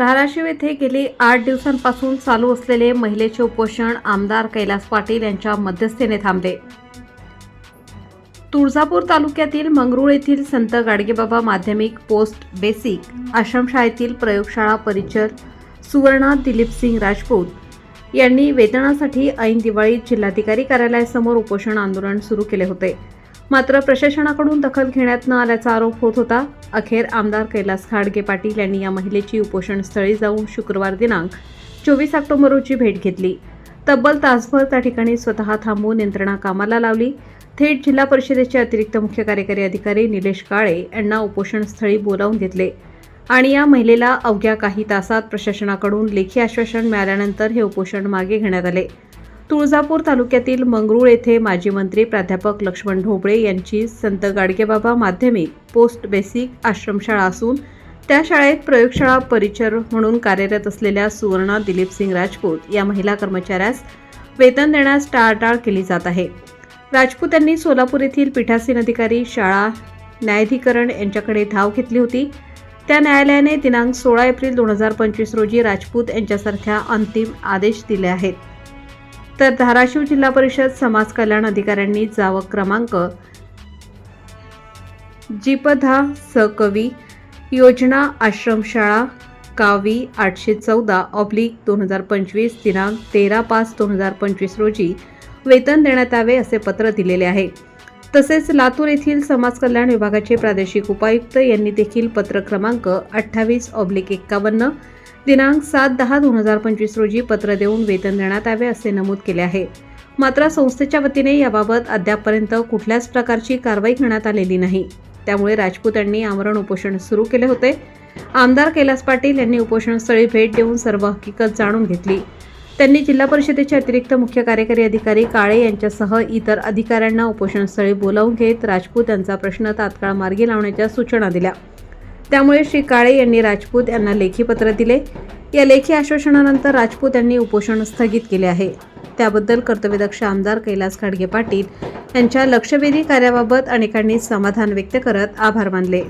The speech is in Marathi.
धाराशिव येथे गेली आठ दिवसांपासून चालू असलेले महिलेचे उपोषण आमदार कैलास पाटील यांच्या मध्यस्थीने थांबले. तुळजापूर तालुक्यातील मंगरुळ येथील संत गाडगेबाबा माध्यमिक पोस्ट बेसिक आश्रमशाळेतील प्रयोगशाळा परिचर सुवर्णा दिलीपसिंग राजपूत यांनी वेतनासाठी ऐन दिवाळीत जिल्हाधिकारी कार्यालयासमोर उपोषण आंदोलन सुरू केले होते. मात्र प्रशासनाकडून दखल घेण्यात न आल्याचा आरोप होत होता. अखेर आमदार कैलास खाडगे पाटील यांनी या महिलेची उपोषणस्थळी जाऊन शुक्रवार दिनांक चोवीस ऑक्टोबर रोजी भेट घेतली. तब्बल तासभर त्या ठिकाणी स्वतः थांबून यंत्रणा कामाला लावली. थेट जिल्हा परिषदेचे अतिरिक्त मुख्य कार्यकारी अधिकारी निलेश काळे यांना उपोषणस्थळी बोलावून घेतले. आणि या महिलेला अवघ्या काही तासात प्रशासनाकडून लेखी आश्वासन मिळाल्यानंतर हे उपोषण मागे घेण्यात आले. तुळजापूर तालुक्यातील मंगरूळ येथे माजी मंत्री प्राध्यापक लक्ष्मण ढोबळे यांची संत गाडगेबाबा माध्यमिक पोस्ट बेसिक आश्रमशाळा असून त्या शाळेत प्रयोगशाळा परिचर म्हणून कार्यरत असलेल्या सुवर्णा दिलीपसिंग राजपूत या महिला कर्मचाऱ्यास वेतन देण्यास टाळाटाळ केली जात आहे. राजपूत यांनी सोलापूर येथील पीठासीन अधिकारी शाळा न्यायाधिकरण यांच्याकडे धाव घेतली होती. त्या न्यायालयाने दिनांक सोळा एप्रिल दोन हजार पंचवीस रोजी राजपूत यांच्यासारख्या अंतिम आदेश दिले आहेत. तर धाराशिव जिल्हा परिषद समाज कल्याण अधिकाऱ्यांनी जावक क्रमांक जिपधा सकवी योजना आश्रमशाळा कावी आठशे चौदा ऑब्लिक दोन हजार पंचवीस दिनांक तेरा पाच दोन हजार पंचवीस रोजी वेतन देण्यात यावे असे पत्र दिलेले आहे. तसेच लातूर येथील समाज कल्याण विभागाचे प्रादेशिक उपायुक्त यांनी देखील पत्र क्रमांक अठ्ठावीस ऑब्लिक एक्कावन्न दिनांक सात दहा दोन हजार पंचवीस रोजी पत्र देऊन वेतन देण्यात यावे असे नमूद केले आहे. मात्र संस्थेच्या वतीने याबाबत अद्यापपर्यंत कुठल्याच प्रकारची कारवाई करण्यात आलेली नाही. त्यामुळे राजपूत यांनी आमरण उपोषण सुरू केले होते. आमदार कैलास पाटील यांनी उपोषणस्थळी भेट देऊन सर्व हकीकत जाणून घेतली. त्यांनी जिल्हा परिषदेचे अतिरिक्त मुख्य कार्यकारी अधिकारी काळे यांच्यासह इतर अधिकाऱ्यांना उपोषणस्थळी बोलावून घेत राजपूत यांचा प्रश्न तात्काळ मार्गी लावण्याच्या सूचना दिल्या. त्यामुळे श्री काळे यांनी राजपूत यांना लेखी पत्र दिले. या लेखी आश्वासनानंतर राजपूत यांनी उपोषण स्थगित केले आहे. त्याबद्दल कर्तव्यदक्ष आमदार कैलास खाडगे पाटील यांच्या लक्षवेधी कार्याबाबत अनेकांनी समाधान व्यक्त करत आभार मानले.